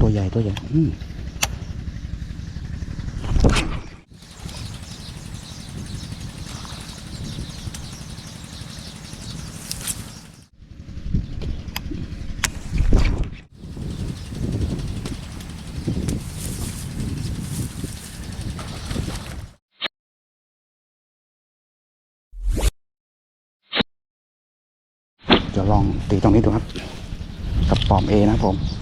ตัวใหญ่ตัวใหญ่จะลองตีตรงนี้ดูครับ กับปอมเอนะครับผม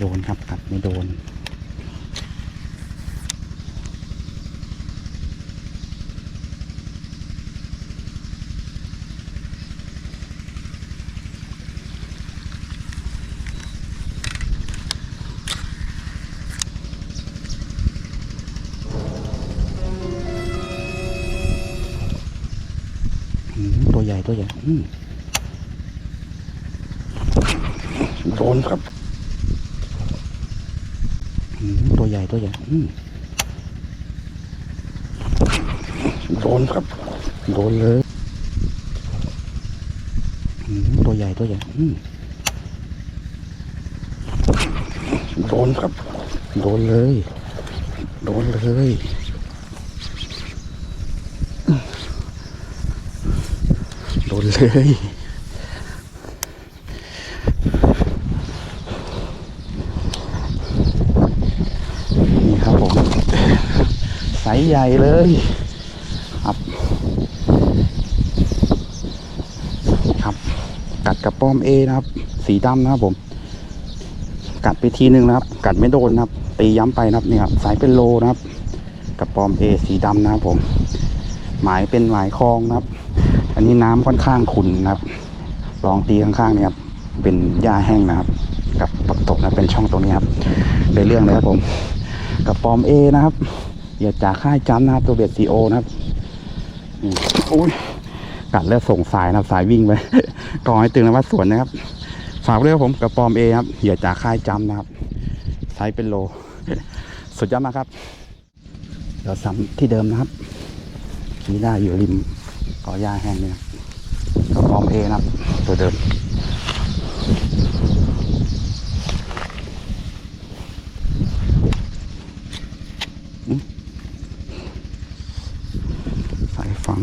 โดนครับกัดไม่โดน ตัวใหญ่ตัวใหญ่โดนครับ ตัวใหญ่ตัวใหญ่อืมโดนครับ โดนเลยอืมตัวใหญ่ตัวใหญ่อืมโดนครับ โดนเลย โดนเลยโดนเลย นี่ครับผมไซส์ ใหญ่เลยครับครับ กัดกระป้อมเอนะครับ สีดำนะครับผม กัดไปทีหนึ่งนะครับ กัดไม่โดนนะครับ ตีย้ำไปนะครับเนี่ยครับสายเป็นโลนะครับกระป้อมเอสีดำนะครับผม หมายเป็นหมายคลองนะครับ อันนี้น้ำค่อนข้างขุ่นนะครับ ลองตีข้างๆเนี่ยครับ เป็นหญ้าแห้งนะครับ กับปักตกนะเป็นช่องตรงนี้ครับได้เรื่องเลยครับผม กับปอมเอนะครับ อย่าจากค่ายจ้ำนะครับ ตัวเบ็ดซีโอนะครับอุ้ยกัดแล้วส่งสายนะครับ สายวิ่งไปกองให้ตึงนะวัดสวนนะครับ ฝากไว้ด้วผมกับปอมเอครับอย่าจากค่ายจ้ำนะครับไซส์เป็นโล สุดยอดมากครับ เดี๋ยวซ้ำที่เดิมนะครับขี่ได้อยู่ริมกอหญ้าแห้งเนี่ยกับปอมเอนะครับ ตัวเดิม สายฝัง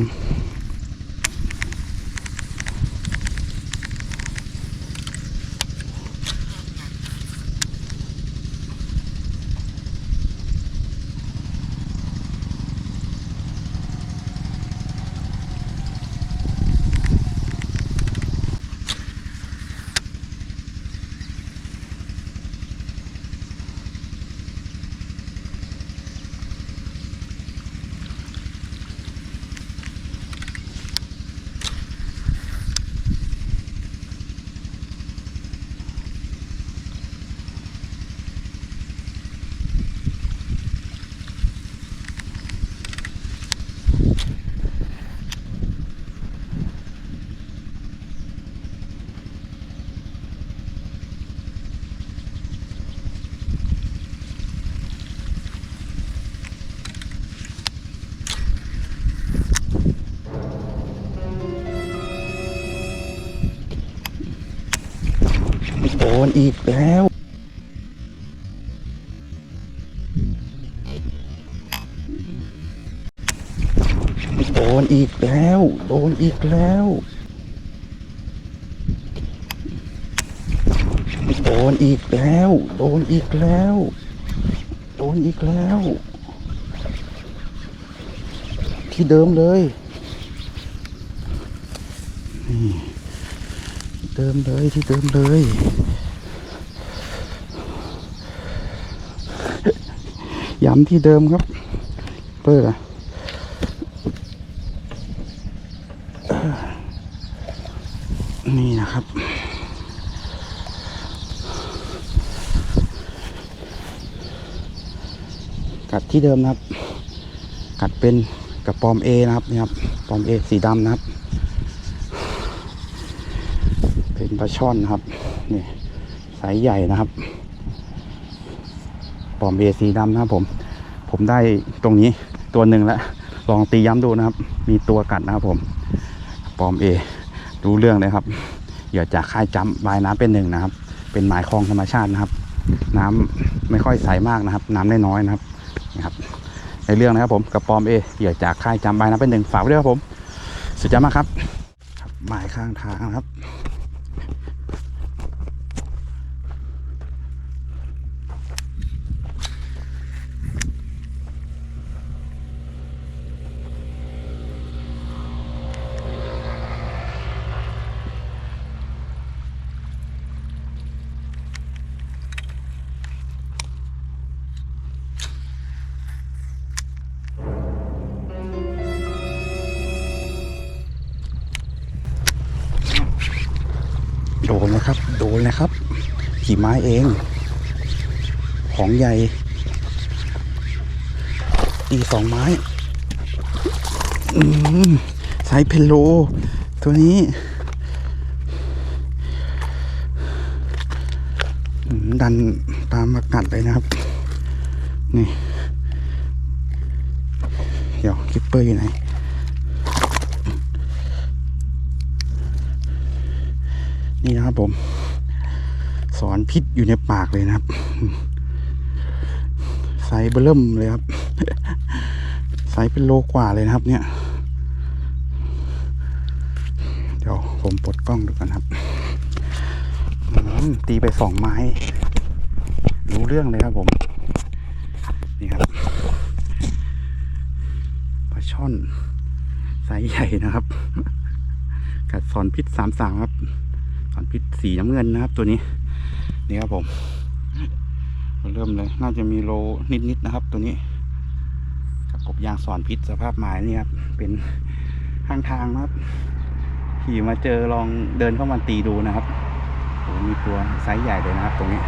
โด นอีกแล้วโดนอีกแล้ว โดนอีกแล้วโดนอีกแล้ว โดนอีกแล้ว โดนอีกแล้ว ที่เดิมเลยนี่เดิมเลยที่เดิมเลย ย้ำที่เดิมครับ เปิดอะนี่นะครับ กัดที่เดิมนะครับ กัดเป็นกระปอมเอนะครับนี่ครับปอมเอสีดำนะครับ เป็นปลาช่อนนะครับนี่ไซส์ใหญ่นะครับ ปอมเอสีดำนะครับผม ผมได้ตรงนี้ตัวหนึ่งแล้ว ลองตีย้ำดูนะครับ มีตัวกัดนะครับผม ปอมเอรู้เรื่องเลยครับเหยื่อจากค่ายจำวายน้ำเป็นหนึ่งนะครับ เป็นหมายคลองธรรมชาตินะครับ น้ำไม่ค่อยใสมากนะครับ น้ำได้น้อยนะครับนี่ครับ ในเรื่องนะครับผมกับปอมเอเหยื่อจากค่ายจำวายน้ำเป็นหนึ่งฝากไว้ด้วยครับผม สุดยอดมากครับหมายข้างทางนะครับ โดนนะครับ โดนนะครับขี่ไม้เอง ของใหญ่ตีสองไม้ อืมไซเพนโล ตัวนี้ดันตามมากัดเลยนะครับ นี่ เดี๋ยวคิปเปอร์อยู่ไหน นี่นะครับผม สอนพิษอยู่ในปากเลยนะครับไซส์เบอร์เริ่มเลยครับไซส์เป็นโลกว่าเลยนะครับ เนี่ย เดี๋ยวผมปลดกล้องดูกันครับตีไปสองไม้ รู้เรื่องเลยครับผม นี่ครับปลาช่อนไซส์ใหญ่นะครับ กัดสอนพิษสามสามครับ พิษสีน้ำเงินนะครับ ตัวนี้นี่ครับผมเริ่มเลยน่าจะมีโลนิดๆนะครับ ตัวนี้กับกบยางสอนพิษสภาพไม้นี่ครับเป็นข้างทางนะครับขี่มาเจอลองเดินเข้ามาตีดูนะครับโอ้มีตัวไซส์ใหญ่เลยนะครับ ตรงนี้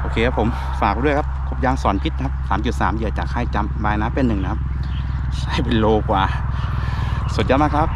โอเคครับผมฝากด้วยครับกบยางสอนพิษครับสามจุดสามเหยื่อจากค่ายจำบายนะเป็นหนึ่งนะครับใช้เป็นโลกว่า สุดยอดมากครับ